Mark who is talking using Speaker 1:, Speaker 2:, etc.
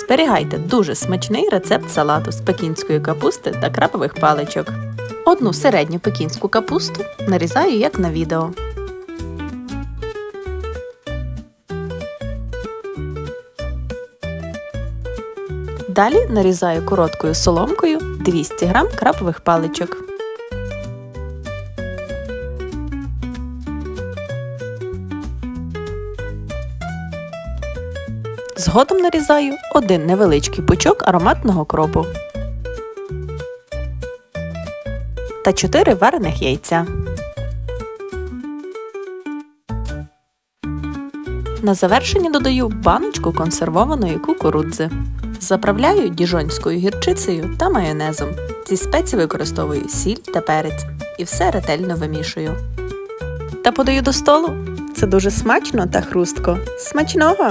Speaker 1: Зберігайте дуже смачний рецепт салату з пекінської капусти та крапових паличок. Одну середню пекінську капусту нарізаю як на відео. Далі нарізаю короткою соломкою 200 г крапових паличок. Згодом нарізаю один невеличкий пучок ароматного кропу та 4 варених яйця. На завершення додаю баночку консервованої кукурудзи. Заправляю діжонською гірчицею та майонезом. Зі спецій використовую сіль та перець і все ретельно вимішую. Та подаю до столу. Це дуже смачно та хрустко. Смачного!